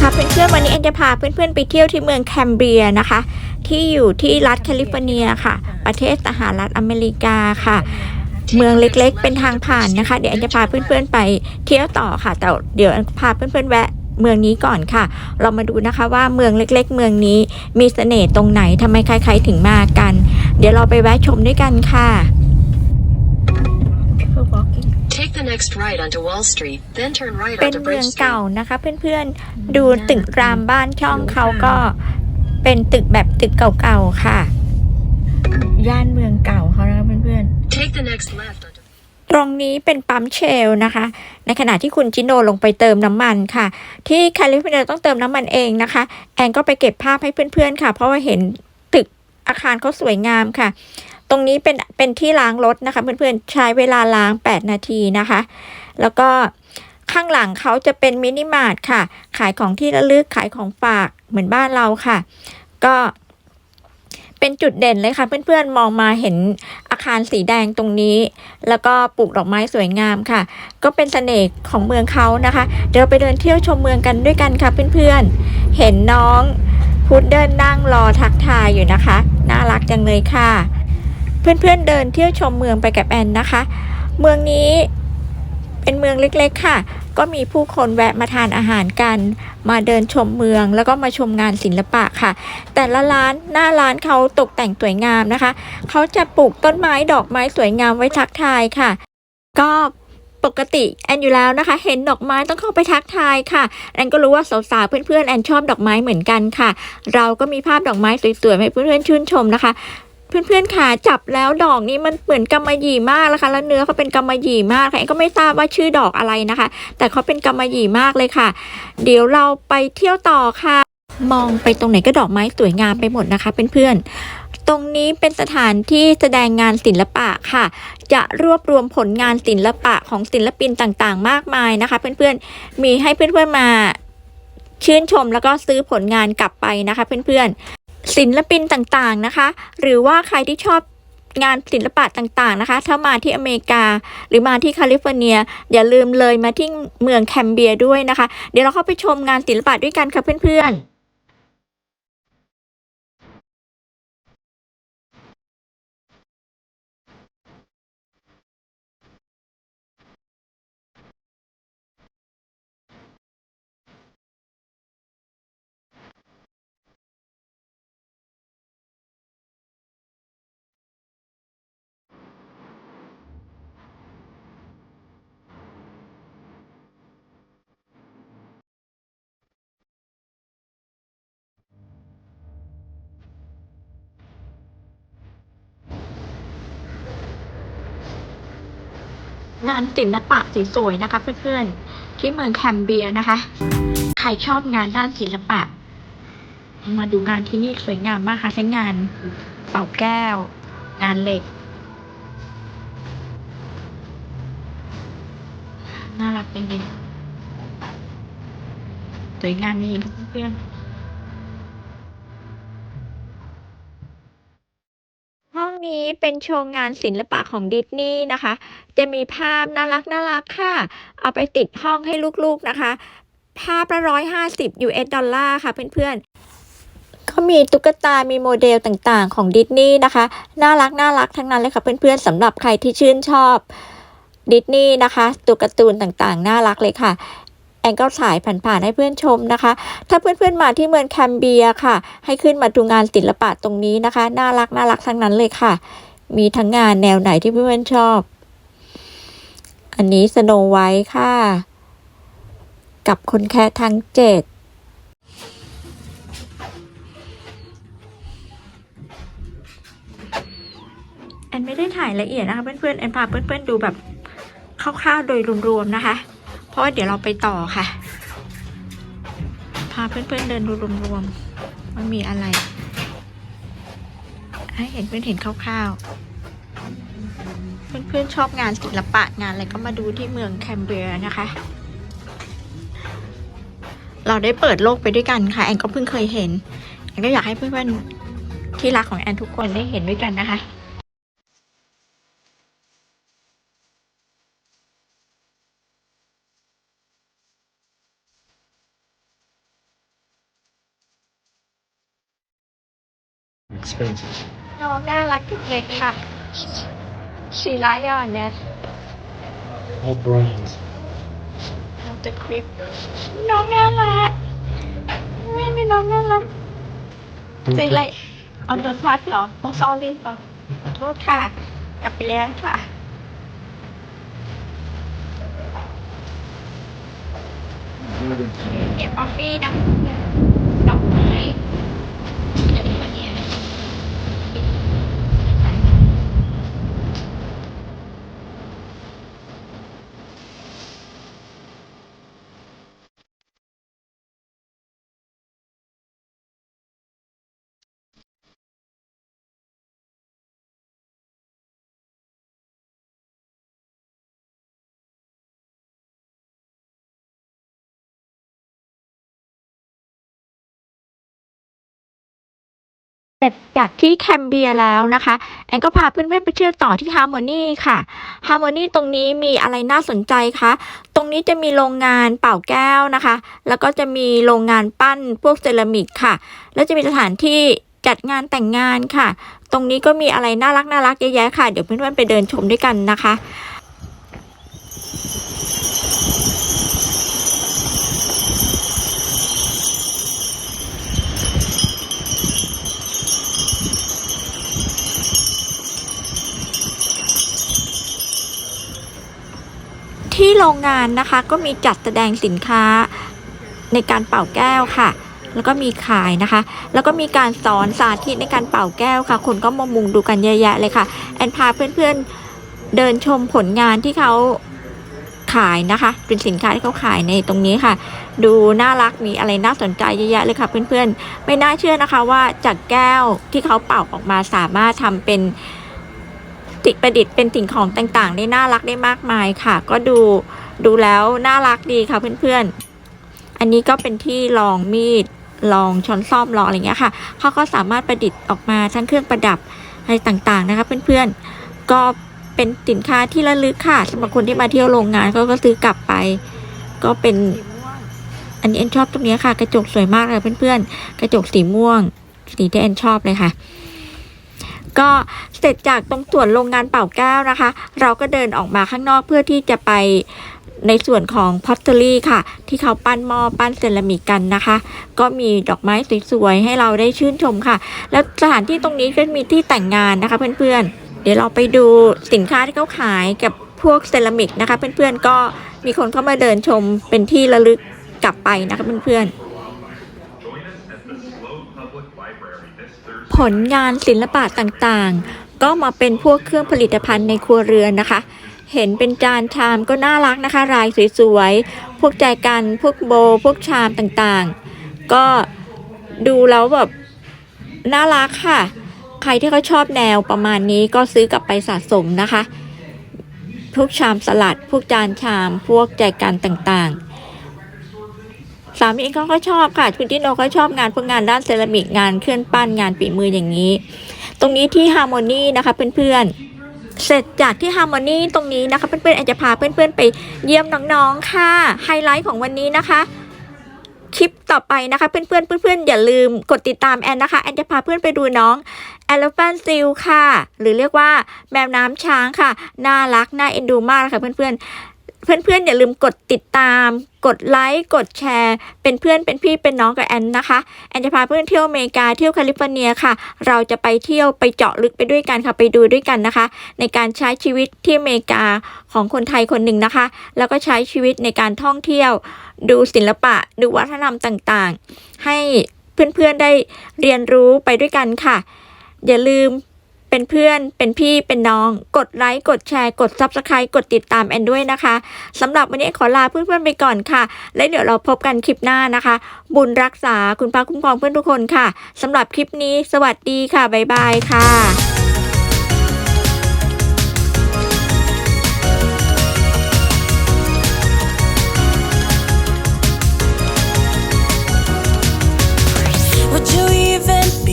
ค่ะเพื่อนๆวันนี้แอนจะพาเพื่อนๆไปเที่ยวที่เมืองแคมเบรียนะคะ ที่อยู่ที่รัฐแคลิฟอร์เนียค่ะ ประเทศสหรัฐอเมริกาค่ะ เมืองเล็กๆ เป็นทางผ่านนะคะ เดี๋ยวแอนจะพาเพื่อนๆไปเที่ยวต่อค่ะ แต่เดี๋ยวพาเพื่อนๆแวะเมืองนี้ก่อนค่ะ เรามาดูนะคะว่าเมืองเล็กๆ เมืองนี้มีเสน่ห์ตรงไหนทำไมใครๆถึงมากัน เดี๋ยวเราไปแวะชมด้วยกันค่ะ the next right onto Wall Street, then turn right เป็น onto เมือง Bridge เก่า Street. นะคะเพื่อนๆดูตึกรามบ้านช่องเขาก็เป็นตึกแบบตึกเก่าๆค่ะ ย่านเมืองเก่าเขานะคะเพื่อน Take the next left onto ๆ ตรงนี้เป็นปั๊มเชลนะคะ ในขณะที่คุณจิโนลงไปเติมน้ำมันค่ะ ที่แคลิฟอร์เนียต้องเติมน้ำมันเองนะคะ แอนก็ไปเก็บภาพให้เพื่อนๆค่ะ เพราะว่าเห็นตึกอาคารเขาสวยงามค่ะ ตรงนี้เป็นเป็นที่ล้างรถนะคะ เพื่อนๆใช้เวลาล้าง 8 นาทีนะคะ แล้วก็ข้างหลังเขาจะเป็นมินิมาร์ทค่ะ ขายของที่ระลึกขายของฝากเหมือนบ้านเราค่ะ ก็เป็นจุดเด่นเลยค่ะ เพื่อนๆมองมาเห็นอาคารสีแดงตรงนี้ แล้วก็ปลูกดอกไม้สวยงามค่ะ ก็เป็นเสน่ห์ของเมืองเขานะคะ เดี๋ยวไปเดินเที่ยวชมเมืองกันด้วยกันค่ะเพื่อนๆเห็นน้องพุดเดิลนั่งรอทักทายอยู่นะคะ น่ารักจังเลยค่ะ เพื่อนๆเดินเที่ยวชมเมืองไปกับแอนนะคะ เมืองนี้เป็นเมืองเล็กๆค่ะ ก็มีผู้คนแวะมาทานอาหารกัน มาเดินชมเมืองแล้วก็มาชมงานศิลปะค่ะ แต่ละร้านหน้าร้านเขาตกแต่งสวยงามนะคะ เขาจะปลูกต้นไม้ดอกไม้สวยงามไว้ทักทายค่ะ ก็ปกติแอนอยู่แล้วนะคะ เห็นดอกไม้ต้องเข้าไปทักทายค่ะแอนก็รู้ว่าสาวๆเพื่อนๆแอนชอบดอกไม้เหมือนกันค่ะ เราก็มีภาพดอกไม้สวยๆให้เพื่อนๆชื่นชมนะคะ เพื่อนๆค่ะจับแล้วดอกนี้มันเหมือนกำมะหยี่มากนะคะ แล้วเนื้อเขาเป็นกำมะหยี่มากค่ะแอนก็ไม่ทราบว่าชื่อดอกอะไรนะคะ แต่เขาเป็นกำมะหยี่มากเลยค่ะ เดี๋ยวเราไปเที่ยวต่อค่ะ มองไปตรงไหนก็ดอกไม้สวยงามไปหมดนะคะเพื่อนๆตรงนี้เป็นสถานที่แสดงงานศิลปะค่ะ จะรวบรวมผลงานศิลปะของศิลปินต่างๆ มากมายนะคะ เพื่อนๆ มีให้เพื่อนๆมาชื่นชมแล้วก็ซื้อผลงานกลับไปนะคะ เพื่อนๆ ศิลปินต่างๆนะคะ หรือว่าใครที่ชอบงานศิลปะต่างๆนะคะ ถ้ามาที่อเมริกา หรือมาที่แคลิฟอร์เนีย อย่าลืมเลยมาที่เมืองแคมเบียด้วยนะคะ เดี๋ยวเราเข้าไปชมงานศิลปะด้วยกันค่ะเพื่อนๆ งานศิลปะสวยๆนะคะเพื่อนๆที่เมืองแคมเบียนะคะ ใครชอบงานด้านศิลปะ มาดูงานที่นี่สวยงามมากค่ะใช้งานเป่าแก้ว งานเหล็กน่ารักจริงๆสวยงามจริงเพื่อนๆ นี้เป็นโชว์งานศิลปะของดิสนีย์นะคะ จะมีภาพน่ารักน่ารักค่ะ เอาไปติดห้องให้ลูกๆนะคะ ภาพละร้อยห้าสิบ US ดอลลาร์ค่ะเพื่อนๆ ก็มีตุ๊กตา มีโมเดลต่างๆของดิสนีย์นะคะ น่ารักน่ารักทั้งนั้นเลยค่ะเพื่อนๆสำหรับใครที่ชื่นชอบดิสนีย์นะคะ ตัวการ์ตูนต่างๆ น่ารักเลยค่ะ แอนก็ถ่ายผ่านๆให้เพื่อนชมนะคะ ถ้าเพื่อนๆมาที่เมืองแคมเบียค่ะ ให้ขึ้นมาดูงานศิลปะตรงนี้นะคะ น่ารักน่ารักทั้งนั้นเลยค่ะ มีทั้งงานแนวไหนที่เพื่อนๆชอบ อันนี้สโนไวท์ค่ะ กับคนแค่ทั้งเจ็ดแอนไม่ได้ถ่ายละเอียดนะคะเพื่อนๆแอนพาเพื่อนๆดูแบบคร่าวๆโดยรวมๆนะคะ เพราะว่าเดี๋ยวเราไปต่อค่ะ พาเพื่อนๆเดินดูรวมๆว่ามีอะไร ให้เห็นเพื่อนเห็นคร่าวๆ เพื่อนๆชอบงานศิลปะงานอะไรก็มาดูที่เมืองแคมเบรียนะคะ เราได้เปิดโลกไปด้วยกันค่ะ แอนก็เพิ่งเคยเห็น แอนก็อยากให้เพื่อนๆที่รักของแอนทุกคนได้เห็นด้วยกันนะคะ expensive. น้องน่ารักจุดเล็กค่ะสีร้ายอ่อนเนี่ย All brains. น้องจะคลิป น้องน่ารักไม่ไม่น้องน่ารักสีอะไรเอาโดนพัดเหรอต้องซอรี่เหรอขอโทษค่ะ กลับไปแล้วค่ะเก็บออฟฟี่นะดอกไม้เดี๋ยวมาเนี่ย เสร็จจากที่แคมเบียแล้วนะคะ แอนก็พาเพื่อนๆไปเที่ยวต่อที่ฮาร์โมนีค่ะฮาร์โมนีตรงนี้มีอะไรน่าสนใจคะ ตรงนี้จะมีโรงงานเป่าแก้วนะคะ แล้วก็จะมีโรงงานปั้นพวกเซรามิกค่ะ แล้วจะมีสถานที่จัดงานแต่งงานค่ะ ตรงนี้ก็มีอะไรน่ารักน่ารักเยอะแยะค่ะ เดี๋ยวเพื่อนๆไปเดินชมด้วยกันนะคะ ที่โรงงานนะคะก็มีจัดแสดงสินค้าในการเป่าแก้วค่ะ แล้วก็มีขายนะคะ แล้วก็มีการสอนสาธิตในการเป่าแก้วค่ะ คนก็มามุงดูกันเยอะแยะเลยค่ะ แอนพาเพื่อนๆเดินชมผลงานที่เขาขายนะคะ เป็นสินค้าที่เขาขายในตรงนี้ค่ะ ดูน่ารักมีอะไรน่าสนใจเยอะแยะเลยค่ะ เพื่อนๆ ไม่น่าเชื่อนะคะว่าจากแก้วที่เขาเป่าออกมาสามารถทำเป็น ติดประดิษฐ์เป็นสิ่งของต่างๆได้น่ารักได้มากมายค่ะ ก็ดูดูแล้วน่ารักดีค่ะเพื่อนๆ อันนี้ก็เป็นที่ลองมีดลองช้อนซ่อมลองอะไรเงี้ยค่ะเขาก็สามารถประดิษฐ์ออกมาทั้งเครื่องประดับอะไรต่างๆนะคะเพื่อนๆ ก็เป็นสินค้าที่ระลึกค่ะสำหรับคนที่มาเที่ยวโรงงานเขาก็ซื้อกลับไป ก็เป็นอันนี้แอนชอบตรงนี้ค่ะ กระจกสวยมากเลยเพื่อนๆ กระจกสีม่วงสีที่แอนชอบเลยค่ะ ก็เสร็จจากตรงส่วนโรงงานเป่าแก้วนะคะ เราก็เดินออกมาข้างนอกเพื่อที่จะไปในส่วนของพอตเตอรี่ค่ะ ที่เขาปั้นหม้อปั้นเซรามิกกันนะคะ ก็มีดอกไม้สวยๆให้เราได้ชื่นชมค่ะ แล้วสถานที่ตรงนี้ก็มีที่แต่งงานนะคะเพื่อนๆ เดี๋ยวเราไปดูสินค้าที่เขาขายกับพวกเซรามิกนะคะ เพื่อนๆก็มีคนเข้ามาเดินชมเป็นที่ระลึกกลับไปนะคะเพื่อนๆ ผลงานศิลปะต่างๆ ก็มาเป็นพวกเครื่องผลิตภัณฑ์ในครัวเรือนนะคะ เห็นเป็นจานชามก็น่ารักนะคะรายสวยๆ พวกใจกันพวกโบ พวกชามต่างๆ ก็ดูแล้วแบบน่ารักค่ะ ใครที่เขาชอบแนวประมาณนี้ก็ซื้อกลับไปสะสมนะคะ พวกชามสลัด พวกจานชาม พวกใจกันต่างๆ สามีเองเขาก็ชอบค่ะคุณติโนเขาชอบงานพวกงานด้านเซรามิกงานเคลื่อนปั้นงานฝีมืออย่างนี้ ตรงนี้ที่ฮาร์โมนีนะคะเพื่อนๆ เสร็จจากที่ฮาร์โมนีตรงนี้นะคะเพื่อนๆแอนจะพาเพื่อนๆไปเยี่ยมน้องๆค่ะไฮไลท์ของวันนี้นะคะคลิปต่อไปนะคะ เพื่อนเพื่อนๆอนอย่าลืมกดติดตามแอนนะคะ แอนจะพาเพื่อนไปดูน้อง Elephant Seal ค่ะ หรือเรียกว่าแมวน้ำช้างค่ะ น่ารัก น่าเอ็นดูมากเลยค่ะเพื่อนๆ เพื่อนๆอย่าลืมกดติดตาม กดไลค์ กดแชร์ เป็นเพื่อนเป็นพี่เป็นน้องกับแอนนะคะ แอนจะพาเพื่อนเที่ยวอเมริกาเที่ยวแคลิฟอร์เนียค่ะ เราจะไปเที่ยวไปเจาะลึกไปด้วยกันค่ะไปดูด้วยกันนะคะ ในการใช้ชีวิตที่อเมริกาของคนไทยคนหนึ่งนะคะ แล้วก็ใช้ชีวิตในการท่องเที่ยว ดูศิลปะ ดูวัฒนธรรมต่างๆ ให้เพื่อนๆได้เรียนรู้ไปด้วยกันค่ะ อย่าลืม เป็นเพื่อน เป็นพี่เป็นน้อง กดไลค์กดแชร์กด Subscribe กดติดตามแอนด้วยนะคะสำหรับวันนี้ขอลาเพื่อนๆไปก่อนค่ะ และเดี๋ยวเราพบกันคลิปหน้านะคะ บุญรักษาคุณพระคุ้มครองเพื่อนทุกคนค่ะสำหรับคลิปนี้ สวัสดีค่ะบ๊ายบายค่ะ